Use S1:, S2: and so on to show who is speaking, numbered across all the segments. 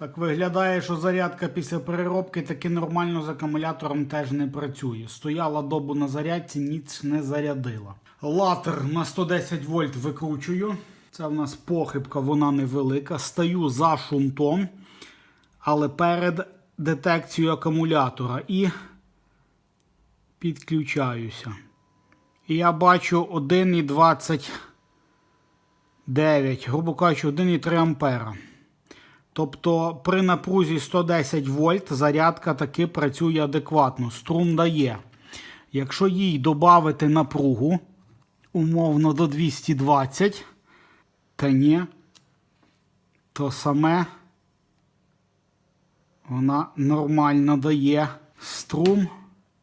S1: Так виглядає, що зарядка після переробки таки нормально з акумулятором теж не працює. Стояла добу на зарядці, ніч не зарядила. Латер на 110 вольт викручую. Це в нас похибка, вона невелика. Стаю за шунтом, але перед детекцією акумулятора і підключаюся. І я бачу 1,29, грубо кажучи, 1,3 ампера. Тобто при напрузі 110 вольт зарядка таки працює адекватно. Струм дає. Якщо їй додати напругу, умовно до 220, та ні, то саме вона нормально дає струм.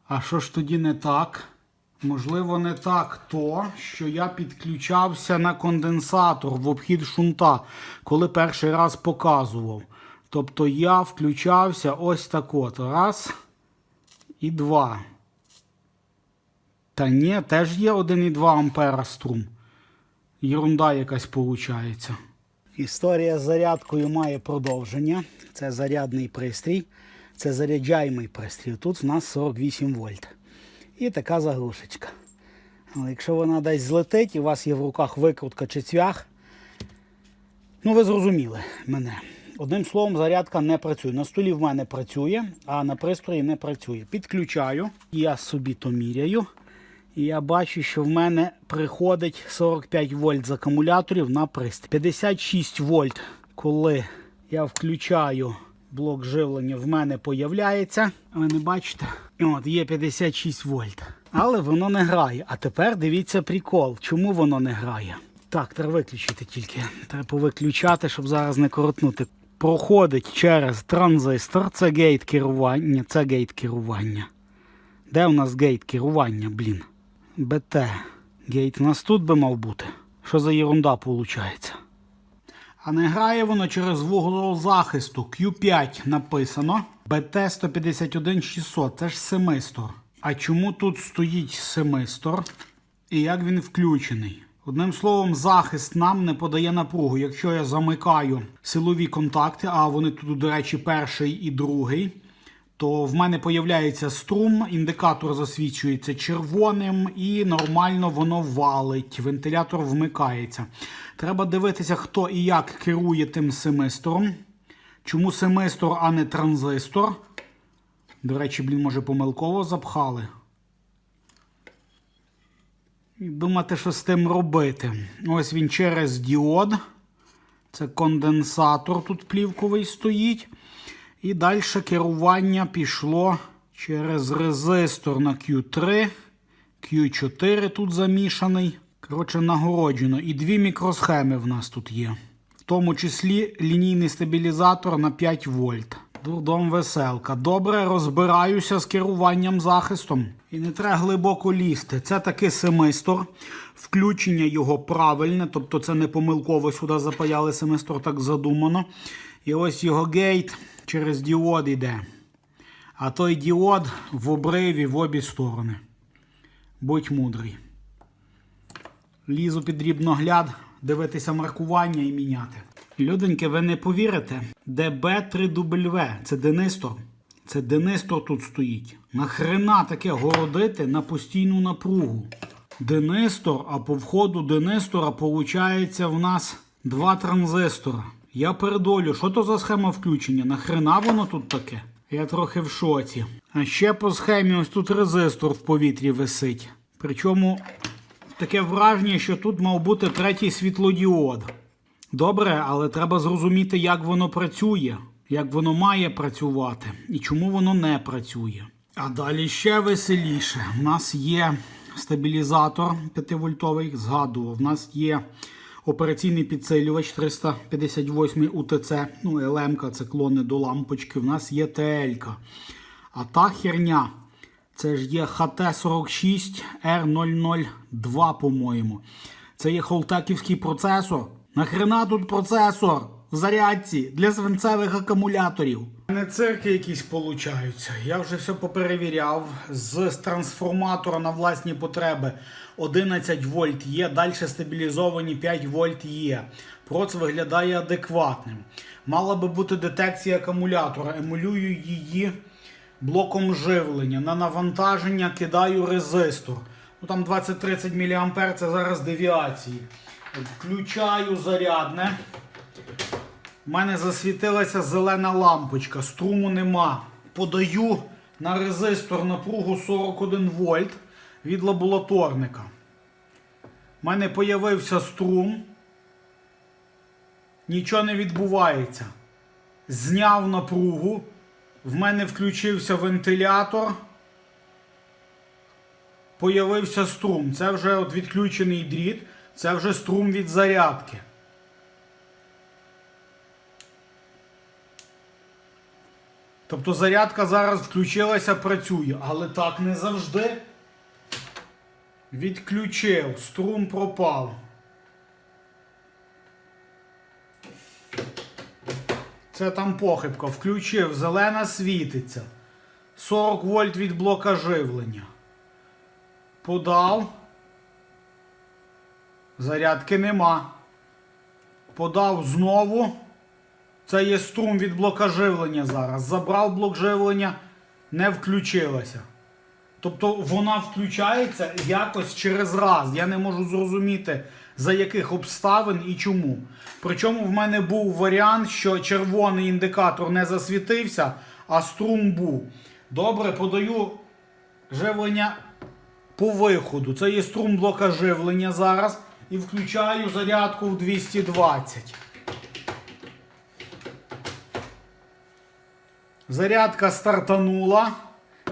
S1: А що ж тоді не так? Можливо, не так то, що я підключався на конденсатор в обхід шунта, коли перший раз показував. Тобто я включався ось так от. Раз і два. Та ні, теж є 1,2 ампера струм. Єрунда якась виходить. Історія з зарядкою має продовження. Це зарядний пристрій, це заряджаємий пристрій. Тут в нас 48 вольт. І така заглушечка. Але якщо вона десь злетить і у вас є в руках викрутка чи цвях, ну ви зрозуміли мене. Одним словом, зарядка не працює. На столі в мене працює, а на пристрої не працює. Підключаю, я собі то міряю. І я бачу, що в мене приходить 45 вольт з акумуляторів на пристрій. 56 вольт, коли я включаю блок живлення, в мене появляється. Ви не бачите? От, є 56 вольт. Але воно не грає. А тепер дивіться прикол. Чому воно не грає? Так, треба виключити тільки. Треба повиключати, щоб зараз не коротнути. Проходить через транзистор. Це гейт керування. Це гейт керування. Де у нас гейт керування, блін? БТ. Гейт у нас тут би мав бути. Що за єрунда виходить? А не грає воно через вуглового захисту Q5 написано. BT 151600, це ж семистор. А чому тут стоїть семистор? І як він включений? Одним словом, захист нам не подає напругу. Якщо я замикаю силові контакти, а вони тут, до речі, перший і другий, то в мене появляється струм, індикатор засвічується червоним і нормально воно валить. Вентилятор вмикається. Треба дивитися, хто і як керує тим семистором. Чому семистор, а не транзистор? До речі, блін, може помилково запхали. І думати, що з тим робити. Ось він через діод. Це конденсатор тут плівковий стоїть. І далі керування пішло через резистор на Q3. Q4 тут замішаний. Коротше, нагороджено. І дві мікросхеми в нас тут є. В тому числі лінійний стабілізатор на 5 вольт. Дурдом веселка. Добре розбираюся з керуванням захистом. І не треба глибоко лізти. Це таки семистор. Включення його правильне, тобто це не помилково сюди запаяли семистор, так задумано. І ось його гейт через діод йде. А той діод в обриві в обі сторони. Будь мудрий. Лізу під дрібногляд, дивитися маркування і міняти. Люденьки, ви не повірите, ДБ3W це Денистор. Це Денистор тут стоїть. Нахрена таке городити на постійну напругу? Денистор, а по входу Денистора виходить в нас два транзистора. Я передолю, що то за схема включення? Нахрена воно тут таке? Я трохи в шоці. А ще по схемі ось тут резистор в повітрі висить. Причому таке враження, що тут мав бути третій світлодіод. Добре, але треба зрозуміти, як воно працює, як воно має працювати і чому воно не працює. А далі ще веселіше. У нас є стабілізатор 5-вольтовий, згадував. У нас є операційний підсилювач 358 УТЦ, ну, ЛМК, це клони до лампочки. У нас є ТЛ. А та херня. Це ж є ХТ-46 R002, по-моєму. Це є холтеківський процесор. Нахрена тут процесор в зарядці для свинцевих акумуляторів? Не цирки якісь получаються. Я вже все поперевіряв. З трансформатора на власні потреби 11 вольт є, далі стабілізовані 5 вольт є. Проц виглядає адекватним. Мала би бути детекція акумулятора. Емулюю її блоком живлення. На навантаження кидаю резистор. Ну там 20-30 мА це зараз девіації. Включаю зарядне. У мене засвітилася зелена лампочка, струму нема. Подаю на резистор напругу 41 вольт від лабораторника. У мене появився струм. Нічого не відбувається. Зняв напругу. В мене включився вентилятор. Появився струм. Це вже от відключений дріт. Це вже струм від зарядки. Тобто зарядка зараз включилася, працює, але так не завжди. Відключив, струм пропав. Це там похибка. Включив, зелена світиться. 40 вольт від блока живлення. Подав. Зарядки нема. Подав знову. Це є струм від блока живлення зараз. Забрав блок живлення, не включилася. Тобто вона включається якось через раз. Я не можу зрозуміти, за яких обставин і чому. Причому в мене був варіант, що червоний індикатор не засвітився, а струм був. Добре, подаю живлення по виходу. Це є струм блока живлення зараз. І включаю зарядку в 220. Зарядка стартанула.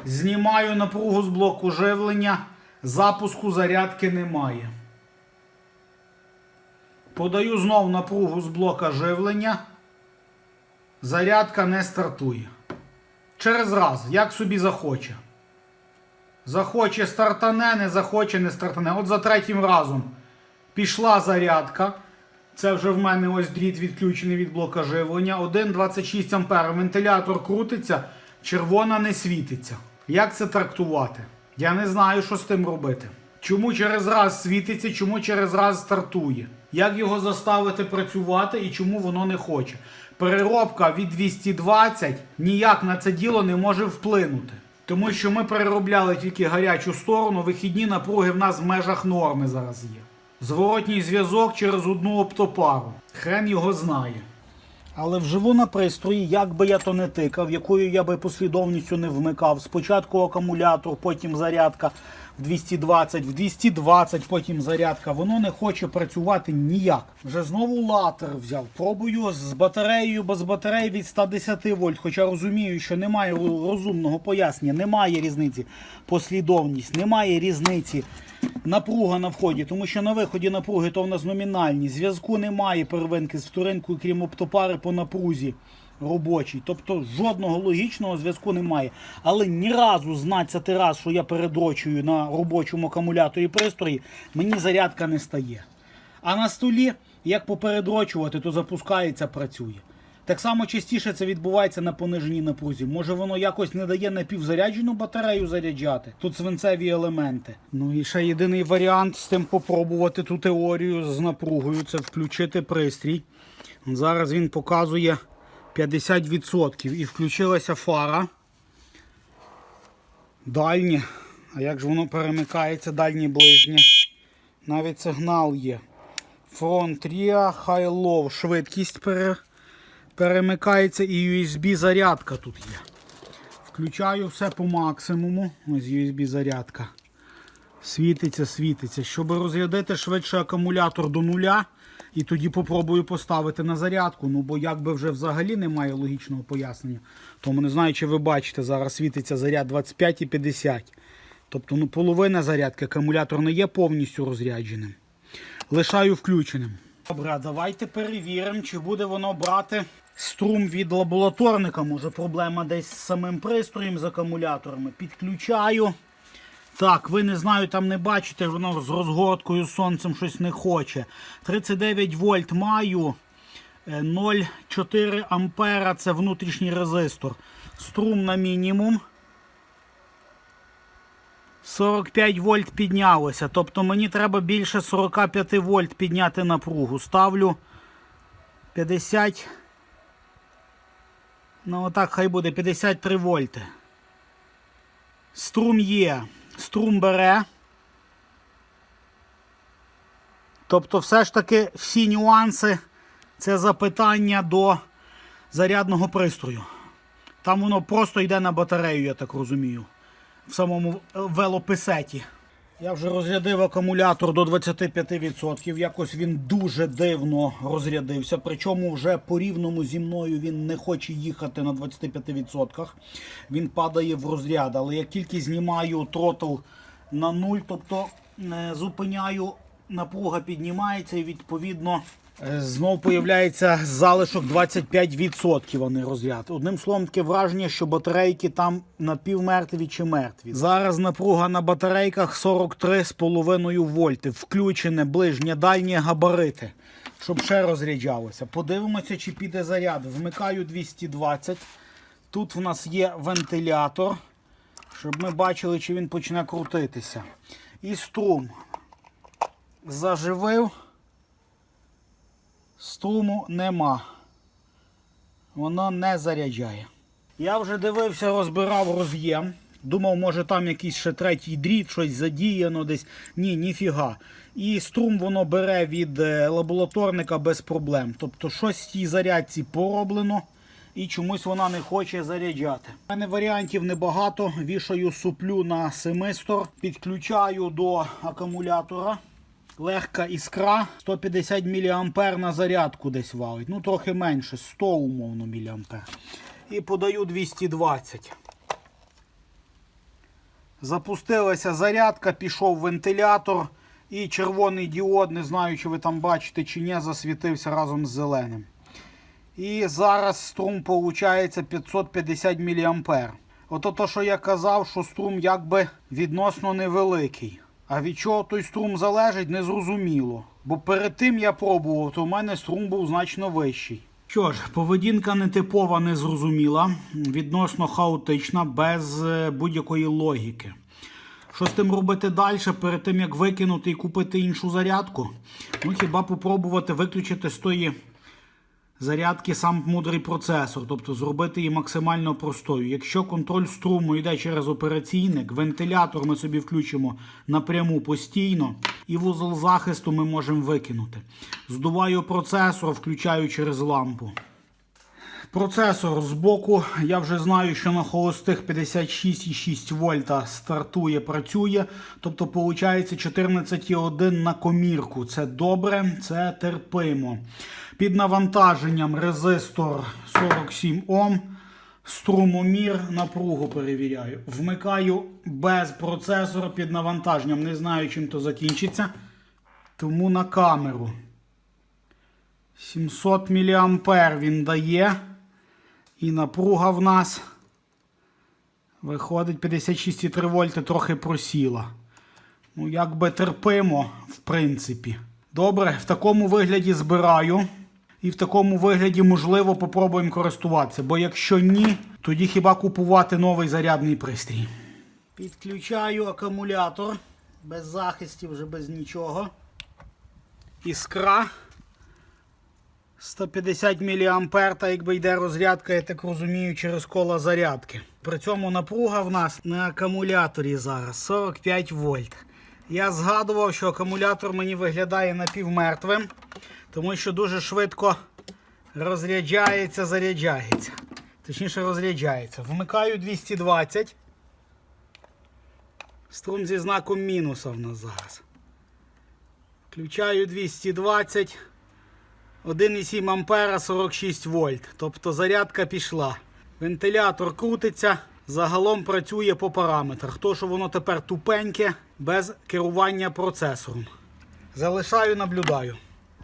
S1: Знімаю напругу з блоку живлення. Запуску зарядки немає. Подаю знов напругу з блока живлення. Зарядка не стартує. Через раз, як собі захоче. Захоче стартане, не захоче, не стартане. От за третім разом пішла зарядка. Це вже в мене ось дріт відключений від блока живлення. 1,26 А. Вентилятор крутиться, червона не світиться. Як це трактувати? Я не знаю, що з тим робити. Чому через раз світиться, чому через раз стартує? Як його заставити працювати і чому воно не хоче? Переробка від 220 ніяк на це діло не може вплинути. Тому що ми переробляли тільки гарячу сторону, вихідні напруги в нас в межах норми зараз є. Зворотній зв'язок через одну оптопару. Хрен його знає. Але вживу на пристрої, як би я то не тикав, якою я би послідовністю не вмикав. Спочатку акумулятор, потім зарядка в 220, в 220, потім зарядка. Воно не хоче працювати ніяк. Вже знову латер взяв. Пробую з батареєю, бо з батареї від 110 вольт. Хоча розумію, що немає розумного пояснення, немає різниці. Послідовність, немає різниці. Напруга на вході, тому що на виході напруги то в нас номінальні. Зв'язку немає первинки з вторинкою, крім оптопари по напрузі робочій. Тобто жодного логічного зв'язку немає. Але ні разу з 12 раз, що я передрочую на робочому акумуляторі пристрої, мені зарядка не стає. А на столі, як попередрочувати, то запускається, працює. Так само частіше це відбувається на пониженій напрузі. Може воно якось не дає напівзаряджену батарею заряджати. Тут свинцеві елементи. Ну і ще єдиний варіант з тим попробувати ту теорію з напругою це включити пристрій. Зараз він показує 50% і включилася фара. Дальнє. А як ж воно перемикається, дальнє ближнє? Навіть сигнал є. Фронт RIA, High Low, швидкість пере перемикається і USB зарядка тут є. Включаю все по максимуму. Ось USB зарядка. Світиться, світиться. Щоб розрядити швидше акумулятор до нуля. І тоді попробую поставити на зарядку. Ну, бо якби вже взагалі немає логічного пояснення. Тому не знаю, чи ви бачите, зараз світиться заряд 25 і 50. Тобто ну, половина зарядки, акумулятор не є повністю розрядженим. Лишаю включеним. Добре, давайте перевіримо, чи буде воно брати струм від лабораторника. Може проблема десь з самим пристроєм з акумуляторами. Підключаю. Так, ви не знаю, там не бачите, воно з розгорткою сонцем щось не хоче. 39 вольт маю. е, 0,4 ампера це внутрішній резистор. Струм на мінімум. 45 вольт піднялося. Тобто мені треба більше 45 вольт підняти напругу. Ставлю 50, Ну, отак хай буде 53 вольти. Струм є. Струм бере. Тобто, все ж таки всі нюанси це запитання до зарядного пристрою. Там воно просто йде на батарею, я так розумію. В самому е, велописеті. Я вже розрядив акумулятор до 25%. Якось він дуже дивно розрядився. Причому вже по рівному зі мною він не хоче їхати на 25%. Він падає в розряд. Але як тільки знімаю тротл на 0, тобто е, зупиняю, напруга піднімається і відповідно. Е, Знов появляється залишок 25%, а не розряд. Одним словом, таке враження, що батарейки там напівмертві чи мертві. Зараз напруга на батарейках 43,5 вольти. Включене ближнє дальнє габарити, щоб ще розряджалося. Подивимося, чи піде заряд. Вмикаю 220. Тут в нас є вентилятор, щоб ми бачили, чи він почне крутитися. І струм заживив. Струму нема. Воно не заряджає. Я вже дивився, розбирав роз'єм. Думав, може там якийсь ще третій дріт, щось задіяно десь. Ні, ніфіга. І струм воно бере від е, лабораторника без проблем. Тобто щось в тій зарядці пороблено і чомусь вона не хоче заряджати. У мене варіантів небагато. Вішаю суплю на семистор, підключаю до акумулятора. Легка іскра, 150 мА на зарядку десь валить. Ну, трохи менше, 100 умовно мА. І подаю 220. Запустилася зарядка, пішов вентилятор і червоний діод, не знаю, чи ви там бачите чи ні, засвітився разом з зеленим. І зараз струм виходить 550 мА. Ото то, що я казав, що струм якби відносно невеликий. А від чого той струм залежить, незрозуміло. Бо перед тим я пробував, то в мене струм був значно вищий. Що ж, поведінка нетипова, незрозуміла, відносно хаотична, без е, будь-якої логіки. Що з тим робити далі, перед тим як викинути і купити іншу зарядку? Ну хіба попробувати виключити з тої зарядки сам мудрий процесор, тобто зробити її максимально простою. Якщо контроль струму йде через операційник, вентилятор ми собі включимо напряму постійно, і вузол захисту ми можемо викинути. Здуваю процесор, включаю через лампу. Процесор з боку, я вже знаю, що на холостих 56,6 вольта стартує, працює. Тобто, виходить 14,1 на комірку. Це добре, це терпимо. Під навантаженням резистор 47 Ом. Струмомір напругу перевіряю. Вмикаю без процесора під навантаженням. Не знаю, чим то закінчиться. Тому на камеру. 700 мА він дає. І напруга в нас виходить 56,3 вольти, трохи просіла. Ну, якби терпимо, в принципі. Добре, в такому вигляді збираю. І в такому вигляді, можливо, попробуємо користуватися. Бо якщо ні, тоді хіба купувати новий зарядний пристрій. Підключаю акумулятор. Без захистів, вже без нічого. Іскра. 150 мА, та якби йде розрядка, я так розумію, через коло зарядки. При цьому напруга в нас на акумуляторі зараз 45 вольт. Я згадував, що акумулятор мені виглядає напівмертвим, тому що дуже швидко розряджається, заряджається. Точніше розряджається. Вмикаю 220. Струм зі знаком мінуса в нас зараз. Включаю 220. 1,7 ампера 46 вольт. Тобто зарядка пішла. Вентилятор крутиться, загалом працює по параметрах. То, що воно тепер тупеньке, без керування процесором. Залишаю, наблюдаю.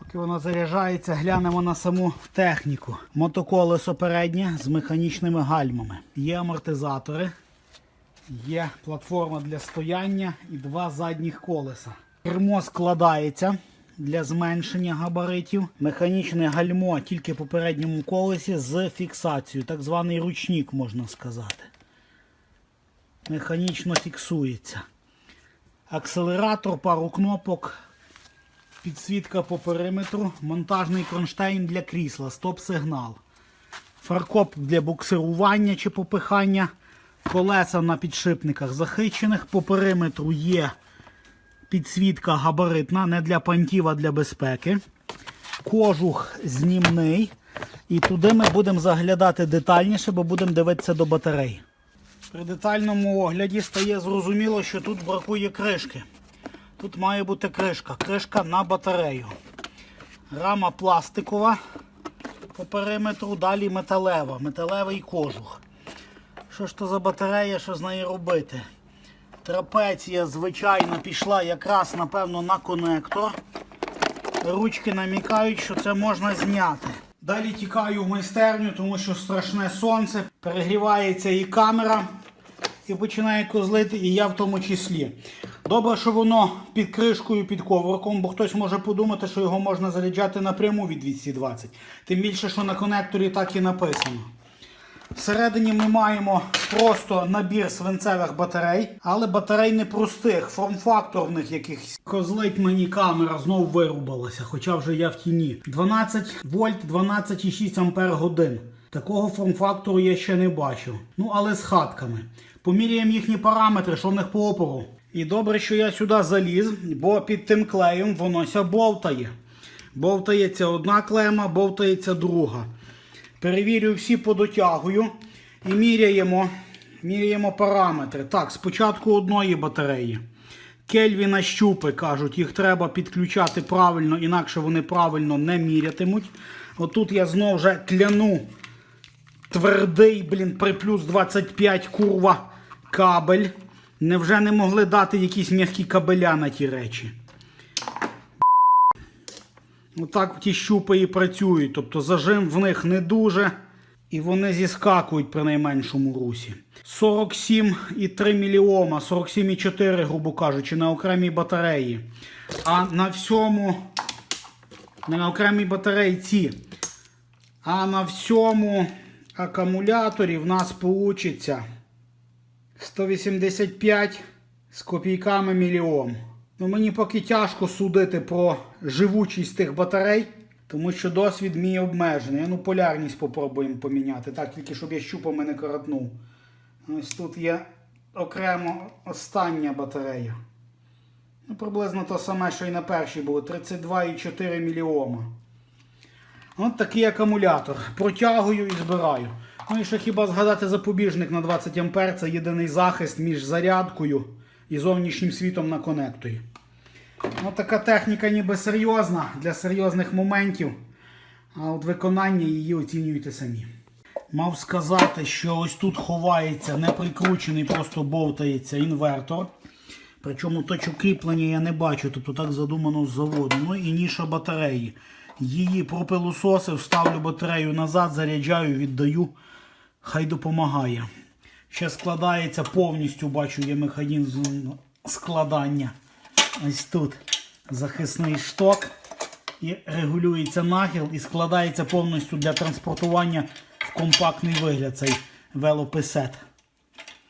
S1: Поки воно заряджається, глянемо на саму техніку. Мотоколесо переднє з механічними гальмами. Є амортизатори, є платформа для стояння і два задніх колеса. Кермо складається для зменшення габаритів. Механічне гальмо тільки по передньому колесі з фіксацією, так званий ручник, можна сказати. Механічно фіксується. Акселератор, пару кнопок, підсвітка по периметру, монтажний кронштейн для крісла, стоп-сигнал. фаркоп для буксирування чи попихання, колеса на підшипниках захищених. По периметру є підсвітка габаритна, не для понтів, а для безпеки. Кожух знімний. І туди ми будемо заглядати детальніше, бо будемо дивитися до батарей. При детальному огляді стає зрозуміло, що тут бракує кришки. Тут має бути кришка. Кришка на батарею. Рама пластикова по периметру, далі металева, металевий кожух. Що ж то за батарея, що з нею робити? Трапеція, звичайно, пішла якраз, напевно, на конектор. Ручки намікають, що це можна зняти. Далі тікаю в майстерню, тому що страшне сонце, перегрівається і камера, і починає козлити, і я в тому числі. Добре, що воно під кришкою, під ковриком, бо хтось може подумати, що його можна заряджати напряму від 220. Тим більше, що на конекторі так і написано. Всередині ми маємо просто набір свинцевих батарей, але батарей не простих, форм-фактор в них якихось. Козлить мені камера знову вирубалася, хоча вже я в тіні. 12 вольт, 12,6 ампер годин. Такого форм-фактору я ще не бачив. Ну, але з хатками. Поміряємо їхні параметри, що в них по опору. І добре, що я сюди заліз, бо під тим клеєм воно ся бовтає. Бовтається одна клема, бовтається друга. Перевірю всі подотягую і міряємо, міряємо параметри. Так, спочатку одної батареї. Кельвіна щупи кажуть, їх треба підключати правильно, інакше вони правильно не мірятимуть. Отут я знову вже кляну твердий, блін, при плюс 25 курва кабель. Невже не могли дати якісь м'які кабеля на ті речі? Отак ті щупи і працюють. Тобто зажим в них не дуже. І вони зіскакують при найменшому русі. 47,3 міліома, 47,4, грубо кажучи, на окремій батареї. А на всьому, не на окремій батарейці, а на всьому акумуляторі в нас получиться 185 з копійками мільйон. Ну, мені поки тяжко судити про живучість тих батарей, тому що досвід мій обмежений. Ну, полярність попробуємо поміняти. Так, тільки щоб я щупами не коротнув. Ось тут є окремо остання батарея. Ну, приблизно те саме, що і на першій було. 32,4 мільйома. От такий акумулятор. Протягую і збираю. Ну ще хіба згадати запобіжник на 20 А це єдиний захист між зарядкою і зовнішнім світом на конекторі. Ось така техніка ніби серйозна для серйозних моментів. А от виконання її оцінюйте самі. Мав сказати, що ось тут ховається не прикручений, просто бовтається інвертор. Причому точок кріплення я не бачу, тобто так задумано з заводу. Ну і ніша батареї. Її пропилососив, ставлю батарею назад, заряджаю, віддаю. Хай допомагає. Ще складається повністю, бачу, є механізм складання. Ось тут захисний шток. І регулюється нахил і складається повністю для транспортування в компактний вигляд цей велописет.